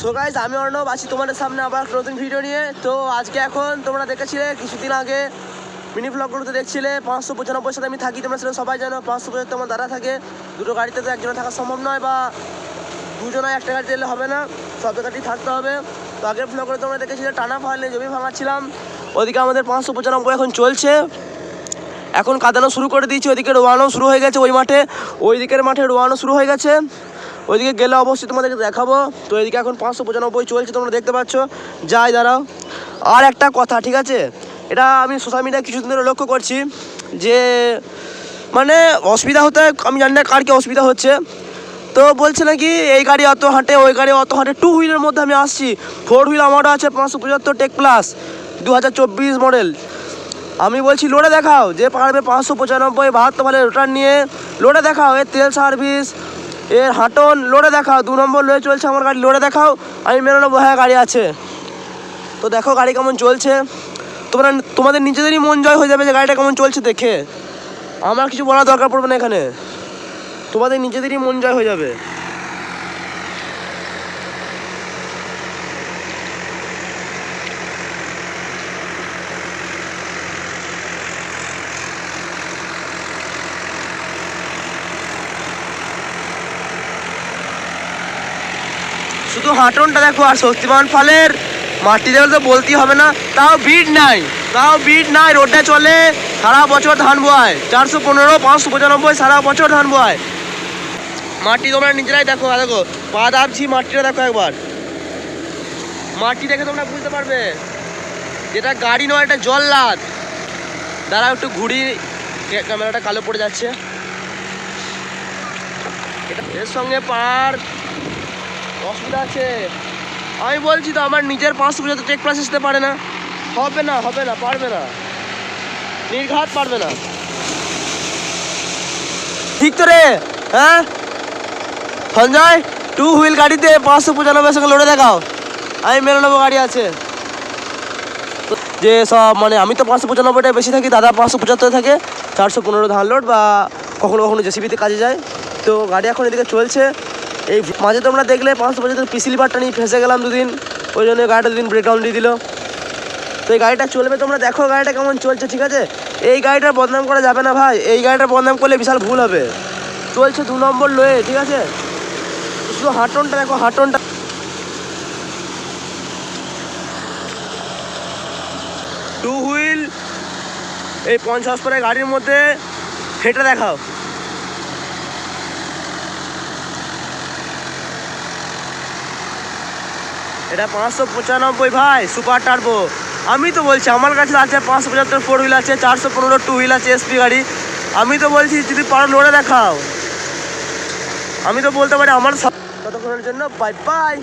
So guys আমি অর্ণব, আছি তোমাদের সামনে আবার নতুন ভিডিও নিয়ে। তো আজকে এখন তোমরা দেখেছিলে, কিছুদিন আগে মিনি ব্লগগুলোতে দেখছিলে, পাঁচশো পঁচানব্বই সাথে আমি থাকি, তোমরা সেটা সবাই জানো, পাঁচশো পঁচাত্তর আমার দাদা থাকে। দুটো গাড়িতে তো একজনে থাকা সম্ভব নয় বা দুজনে একটা গাড়িতে এলে হবে না, সব জায়গাতেই থাকতে হবে। তো আগের ব্লগে তোমরা দেখেছিলে, টানা ফাইলে জমি ভাঙাচ্ছিলাম। ওদিকে আমাদের পাঁচশো পঁচানব্বই এখন চলছে। এখন কাদানো শুরু করে দিয়েছি ওইদিকে রোয়ানো শুরু হয়ে গেছে ওই মাঠে। ওই দিকের মাঠে রোয়ানো শুরু হয়ে গেছে। ওইদিকে গেলে অবশ্যই তোমাদেরকে দেখাবো। তো এদিকে এখন পাঁচশো পঁচানব্বই চলছে, তোমরা দেখতে পাচ্ছ। যাই, দাঁড়াও। আর একটা কথা, ঠিক আছে? এটা আমি সোশ্যাল মিডিয়ায় কিছুদিন ধরে লক্ষ্য করছি যে মানে অসুবিধা হতে, আমি জানি না কার কি অসুবিধা হচ্ছে। তো বলছে নাকি, এই গাড়ি অত হাঁটে, ওই গাড়ি অত হাঁটে। টু হুইলের মধ্যে আমি আসছি। ফোর হুইল আমারও আছে, পাঁচশো পঁচাত্তর টেক প্লাস দু হাজার চব্বিশ মডেল আমি বলছি লোডে দেখাও, যে পারবে পাঁচশো পঁচানব্বই বাহাত্তর ভালে রোটার নিয়ে। লোডে দেখাও এর তেল সার্ভিস এর হাঁটন, লোডে দেখাও, দু নম্বর লোড়ে চলছে আমার গাড়ি, লোডে দেখাও, আমি মেনে নেব হ্যাঁ গাড়ি আছে। তো দেখো গাড়ি কেমন চলছে। তোমরা তোমাদের নিজেদেরই মন জয় হয়ে যাবে যে গাড়িটা কেমন চলছে দেখে। আমার কিছু বলার দরকার পড়বে না এখানে। তোমাদের নিজেদেরই মন জয় হয়ে যাবে। শুধু হাঁটনটা দেখো আর শক্তিমান ফলের মাটি দেওয়া তো বলতেই হবে না, তাও বিট নাই, তাও বিট নাই রোডটা চলে সারা বছর ধান বোয়ায়, চারশো পনেরো, পাঁচশো পঁচানব্বই, সারা বছর ধান বোয়ায়। মাটি তোমরা নিজেরাই দেখো দেখো, পা দাবছি মাটিটা দেখো একবার। মাটি দেখে তোমরা বুঝতে পারবে, যেটা গাড়ি নয়, এটা জল্লাদ দাঁড়াও একটু ঘুরি ক্যামেরাটা কালো পড়ে যাচ্ছে। এর সঙ্গে পার অসুবিধা আছে। আমি বলছি তো, আমার নিজের পাঁচশো পর্যন্ত টেক প্লাস আসতে পারে না। হবে না হবে না, পারবে না। নির্ঘাত পারবে না। ঠিক তো রে হ্যাঁ? সঞ্জয় টু হুইল গাড়িতে পাঁচশো পঁচানব্বই সঙ্গে লড়ে দেখাও। আমি মেনে নেব, গাড়ি আছে। যে সব মানে আমি তো পাঁচশো পঁচানব্বইটা বেশি থাকি, দাদা পাঁচশো পঁচাত্তর থাকে। চারশো পনেরো ধান লোড বা কখনো কখনো জেসিবিতে কাজে যায়। তো গাড়ি এখন এদিকে চলছে। এই মাঝে তোমরা দেখলে পাঁচশো পঁচাত্তর পিসিল বারটা নিয়ে ফেসে গেলাম দুদিন। ওই জন্য গাড়িটা দুদিন ব্রেকডাউন দিয়ে দিল। তো এই গাড়িটা চলবে, তোমরা দেখো গাড়িটা কেমন চলছে, ঠিক আছে? এই গাড়িটার বদনাম করা যাবে না ভাই। এই গাড়িটার বদনাম করলে বিশাল ভুল হবে। চলছে দু নম্বর লয়ে, ঠিক আছে? শুধু হাঁটনটা দেখো, হাঁটনটা। টু হুইল এই পঞ্চাশ পরে গাড়ির মধ্যে হেঁটে দেখাও। এটা পাঁচশো পঁচানব্বই ভাই সুপার টার্বো আমি তো বলছি, আমার কাছে আছে পাঁচশো পঁচাত্তর ফোর হুইল আছে, চারশো পনেরো টু হুইল আছে এসপি গাড়ি। আমি তো বলছি, যদি পারো লোড়ে দেখাও। আমি তো বলতে পারি, আমার ততক্ষণের জন্য বাই বাই